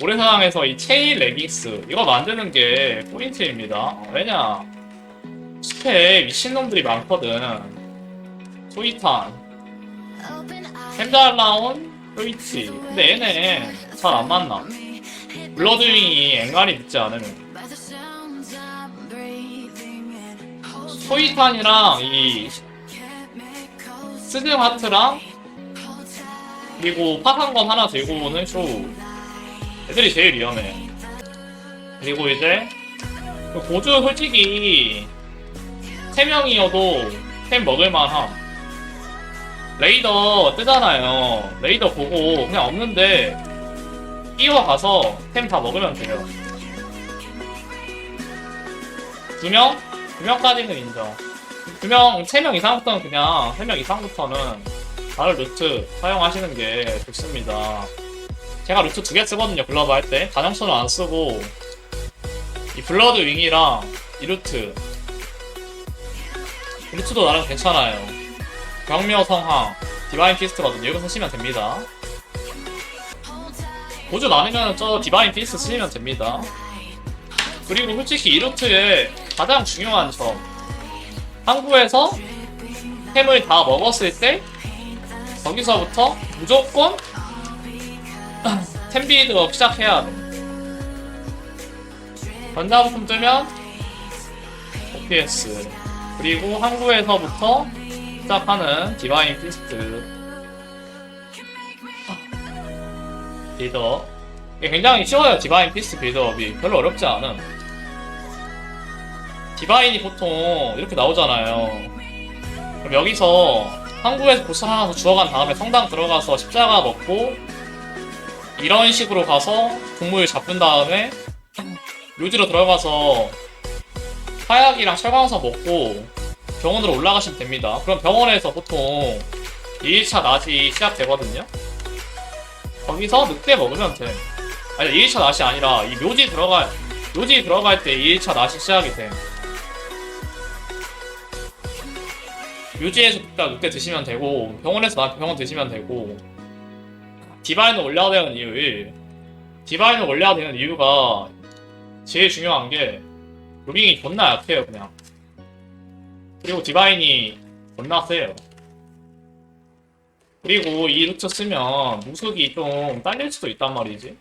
모래사장에서 이 체일 레깅스 이거 만드는 게 포인트입니다. 왜냐 숲에 미친놈들이 많거든. 소이탄, 템잘 나온 소이치. 근데 얘네 잘 안 만나. 블러드윙이 앵간히 늦지 않으면. 소이탄이랑 이 스등 하트랑 그리고 파산검 하나 들고 오는 쇼 애들이 제일 위험해 그리고 이제 그 고주 솔직히 3명이어도 템 먹을만함 레이더 뜨잖아요 레이더 보고 그냥 없는데 뛰어가서 템 다 먹으면 돼요 두 명? 두 명까지는 인정. 두 명, 세 명 이상부터는 그냥, 세 명 이상부터는 다른 루트 사용하시는 게 좋습니다. 제가 루트 두 개 쓰거든요, 글러브 할 때. 가정수는 안 쓰고, 이 블러드 윙이랑 이 루트. 이 루트도 나름 괜찮아요. 경미어 성황, 디바인 피스트거든요. 이거 쓰시면 됩니다. 보조 많으면 저 디바인 피스트 쓰시면 됩니다. 그리고 솔직히 이 루트의 가장 중요한 점 항구에서 템을 다 먹었을 때 거기서부터 무조건 템비드업 시작해야 돼. 전자부품 뜨면 OPS. 그리고 항구에서부터 시작하는 디바인 피스트. 빌드업. 이게 굉장히 쉬워요 디바인 피스트 빌드업이. 별로 어렵지 않음. 디바인이 보통 이렇게 나오잖아요. 그럼 여기서 항구에서 보스 하나 더 주워간 다음에 성당 들어가서 십자가 먹고 이런 식으로 가서 동물 잡은 다음에 묘지로 들어가서 화약이랑 철광석 먹고 병원으로 올라가시면 됩니다. 그럼 병원에서 보통 2일차 낮이 시작되거든요. 거기서 늑대 먹으면 돼. 아니 2일차 낮이 아니라 이 묘지 들어갈 묘지 들어갈 때 2일차 낮이 시작이 돼. 묘지에서 그때 드시면 되고 병원에서 나 병원 드시면 되고 디바인을 올려야 되는 이유 1 디바인을 올려야 되는 이유가 제일 중요한 게 루빙이 존나 약해요 그냥. 그리고 디바인이 존나 세요. 그리고 이 루트 쓰면 무속이 좀 딸릴 수도 있단 말이지.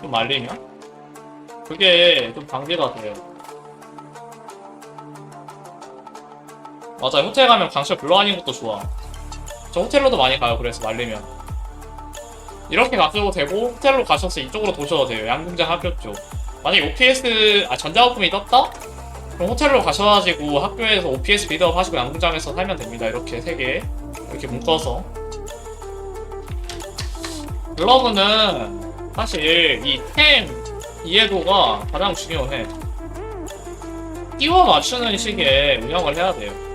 좀 말리면? 그게 좀 방지가 돼요. 맞아 호텔 가면 강철 불러다니는 것도 좋아 저 호텔로도 많이 가요 그래서 말리면. 이렇게 가셔도 되고 호텔로 가셔서 이쪽으로 도셔도 돼요. 양궁장 학교 쪽. 만약에 OPS 아 전자부품이 떴다? 그럼 호텔로 가셔가지고 학교에서 OPS 비드업 하시고 양궁장에서 살면 됩니다. 이렇게 세 개. 이렇게 묶어서. 글러브는 사실 이템 이해도가 가장 중요해. 끼워 맞추는 식의 운영을 해야 돼요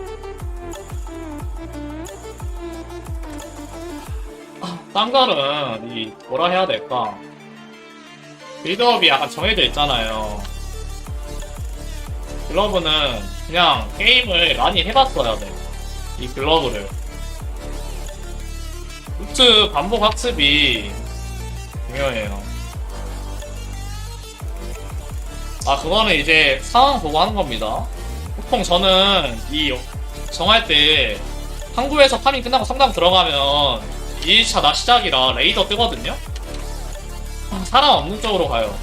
쌍갈은 이 뭐라 해야 될까? 빌드업이 약간 정해져 있잖아요. 글러브는 그냥 게임을 많이 해봤어야 돼 이 글러브를. 루트 반복 학습이 중요해요. 아 그거는 이제 상황 보고 하는 겁니다. 보통 저는 이 정할 때 항구에서 파밍 끝나고 성당 들어가면 2일차 나 시작이라 레이더 뜨거든요? 아, 사람 없는 쪽으로 가요.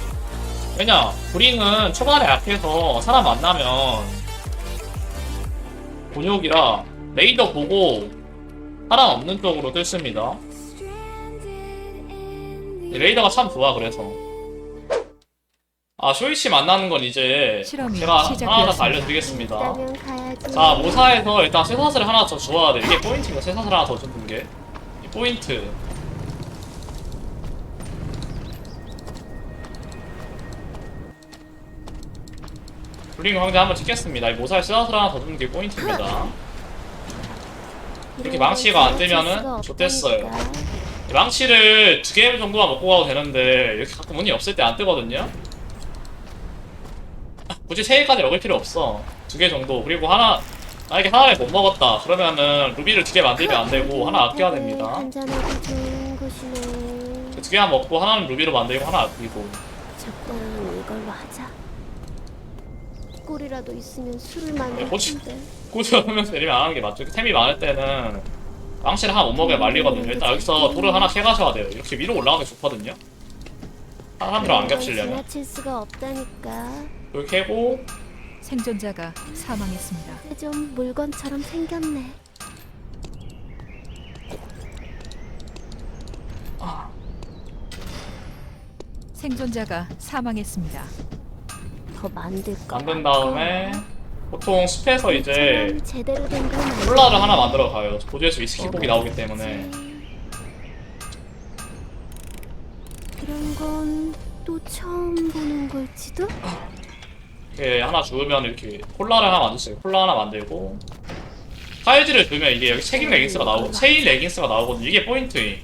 왜냐, 브링은 초반에 약해서 사람 만나면 곤욕이라 레이더 보고 사람 없는 쪽으로 뜰습니다. 이 레이더가 참 좋아, 그래서. 아, 쇼이치 만나는 건 이제 제가 하나 더 시작되었습니다. 알려드리겠습니다. 자, 모사에서 일단 쇠사슬을 하나 더 주어야 돼. 이게 포인트입니다. 쇠사슬 하나 더 주는 게. 이 포인트. 블링 황제 한번 찍겠습니다. 이 모사에 쇠사슬 하나 더 주는 게 포인트입니다. 이렇게 망치가 안 뜨면은 좋댔어요. 이 망치를 두 개 정도만 먹고 가도 되는데 이렇게 가끔 운이 없을 때 안 뜨거든요. 굳이 세 개까지 먹을 필요 없어. 두 개 정도. 그리고 하나 만약에 하나를 못 먹었다. 그러면은 루비를 두 개 만들면 안 되고 하나 아껴야 됩니다. 좋은 곳이네. 그두 개만 먹고 하나는 루비로 만들고 하나 아끼고 적당히 이걸로 하자. 꿀이라도 있으면 술을 뭐지? 텐데. 꾸준하면서 내리면 안 하는 게 맞죠. 템이 많을 때는 망치를 하나 못 먹어야 말리거든요. 일단 여기서 돌을 하나 캐가셔야 돼요. 이렇게 위로 올라가는 게 좋거든요. 사람들랑 안건 겹치려면 지나칠 수가 없다니까. 돌 캐고 생존자가 사망했습니다. 이제 좀 물건처럼 생겼네. 생존자가 사망했습니다. 더 만들까? 만든 다음에 보통 숲에서 이제 제대로 만들. 콜라를 하나 만들어 가요. 보조에서 위스키곡이 나오기 때문에 이런 건 또 처음 보는 걸지도? 이렇게 하나 주우면 이렇게 콜라를 하나 만들어요. 콜라 하나 만들고 사이즈를 두면 이게 여기 체인 레깅스가 나오고 체인 레깅스가 나오거든요. 이게 포인트임.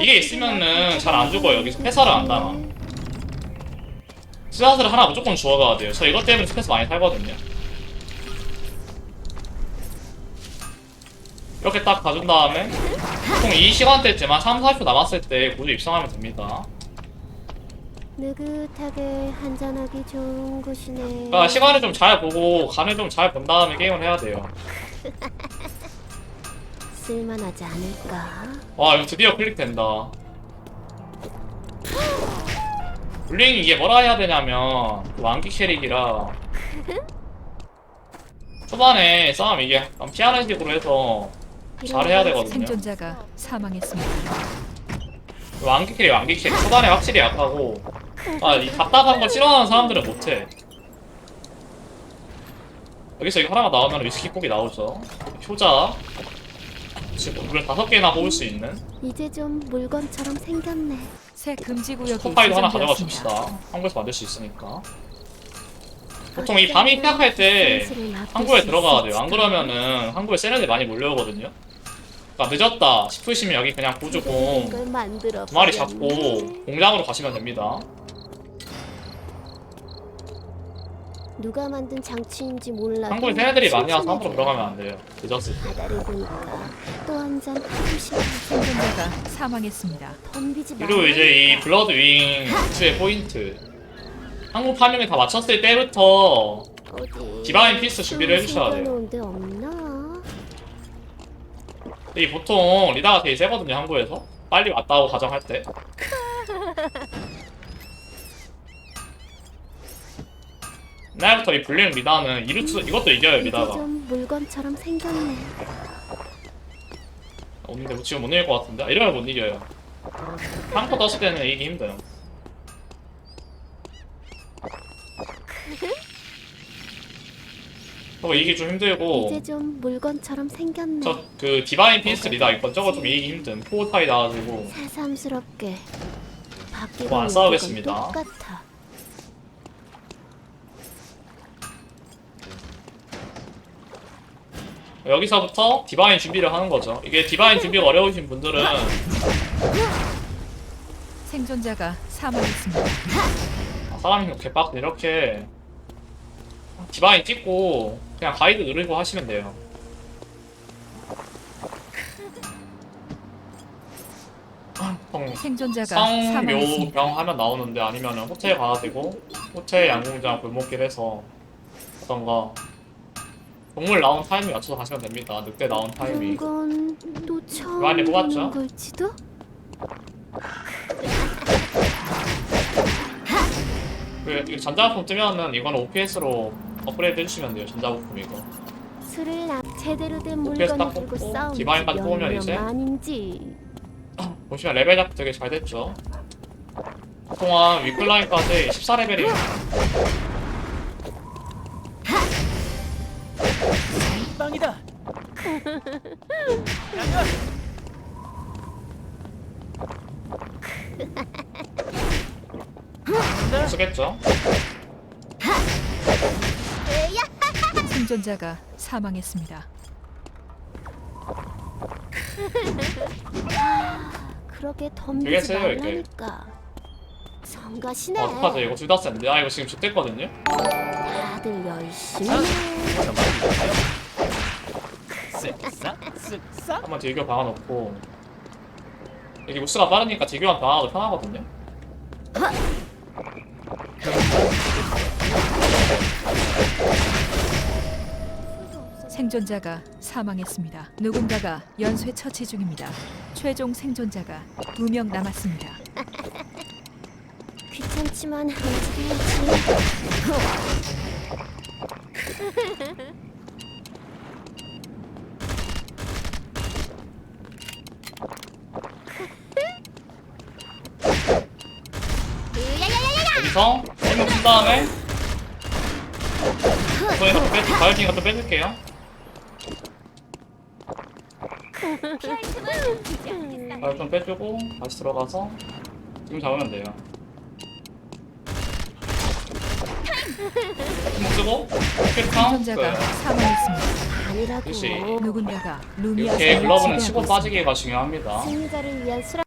이게 있으면은 잘 안 죽어요. 여기서 패사를 안 당하. 스샷을 하나 무조건 주워가야 돼요. 저 이것 때문에 스페이스 많이 살거든요. 이렇게 딱 가준 다음에 보통 이 시간대쯤 한 3, 40초 남았을 때 구조 입성하면 됩니다. 느긋하게 한잔하기 좋은 곳이네. 그러니까 시간을 좀 잘 보고 간을 좀 잘 본 다음에 게임을 해야 돼요. 쓸만하지 않을까? 와 이거 드디어 클릭된다. 블링 이게 뭐라 해야 되냐면 그 완기 캐릭이라 초반에 싸움 이게 약간 피하는 식으로 해서 잘해야 되거든요. 생존자가 사망했습니다. 완기 캐릭 완기 캐릭 초반에 확실히 약하고 아이 답답한 거 싫어하는 사람들은 못해. 여기서 이거 하나가 나오면 위스키 꼭이 나오죠. 효자 지금 물 다섯 개나 뽑을 수 있는 이제 좀 물건처럼 생겼네. 새 금지 구역이 스파이도 하나 가져가. 줍시다. 한국에서 만들 수 있으니까. 보통 이 밤이 시작할 때수 들어가야 돼요. 안 그러면은 항구에 세련들 많이 몰려오거든요. 그러니까 늦었다 싶으시면 여기 그냥 보조공 이걸 만들어 두 마리 버렸네. 잡고 공장으로 가시면 됩니다. 누가 만든 장치인지 몰라도 항구에 세련들이 많이 와서 함부로. 들어가면 안 돼요. 늦었을 때. 바다를 보니까 또한잔 하고 싶어 생존자가 사망했습니다. 덤비지 마. 그리고 이제 이 블러드 윙 부츠의 포인트. 항구 파밍을 다 마쳤을 때부터 어디 디바인 피스 준비를 좀 해주셔야 돼요. 생겨놓은 데 없나? 근데 이 보통 리다가 되게 세거든요 항구에서 빨리 왔다고 가정할 때 옛날부터 이 블링 리다는 이루트 이것도 이겨요 리다가 좀 물건처럼 생겼네. 오는데 뭐 지금 못 이길 것 같은데 아, 이러면 못 이겨요 한코 떴을 때는 이기기 힘들어요 저거 이기기 좀 힘들고 이제 좀 물건처럼 생겼네. 저 그 디바인 피스 리다 있건 저거 좀 이기기 힘든 포 타이 나가지고 새삼스럽게 바뀌고 뭐안 있는 싸우겠습니다. 건 똑같아. 여기서부터 디바인 준비를 하는 거죠. 이게 디바인 준비가 어려우신 분들은 생존자가 사망했습니다. 아, 사람이 개빡 이렇게 디바인 찍고 그냥 가이드 누르고 하시면 돼요. 보통 생존자가 사망했습니다. 성묘병 하면 나오는데 아니면 호텔 가야 되고 호텔 양궁장 골목길 해서 하던가 동물 나온 타이밍 맞춰서 가시면 됩니다. 늑대 나온 타이밍. 건또 처음 많이 뽑았죠? 보는 걸지도? 그 이거 전자부품 뜨면은 이거는 OPS로 업그레이드 해주시면 돼요. 전자부품 이거. 술을 나 제대로 된딱 물건을 들고 뽑고 싸우는 디바인까지 뽑으면 이제 아닌지 보시면 레벨 잡 되게 잘 됐죠. 그동안 위클라인까지 14레벨이 빵이다. 쓰겠죠. 생존자가 사망했습니다. 되게 덤비지 이게. 말라니까 성가시네 아, 어떡하죠? 이거 둘 다 센데. 아, 이거 지금 좋댔거든요? 다들 열심히 해 쓱싹 쓱싹. 한번 딜교 박아놓고. 여기 우스가 빠르니까 딜교환 당하도 편하거든요. 생존자가 사망했습니다. 누군가가 연쇄 처치 중입니다. 최종 생존자가 두 명 남았습니다. 귀찮지만 움직여야지. 여기서 한명 쓴 다음에 이것도 빼, 가을진 것도 빼줄게요. 가을 좀 빼주고 다시 들어가서 지금 잡으면 돼요. 힘 쓰고 킬 카운트 생존자가 사망했습니다. 아니라고. 역시. 누군가가 루미아 이렇게 글러브는 치고 빠지기가 중요합니다. 승리자를 위한 수락.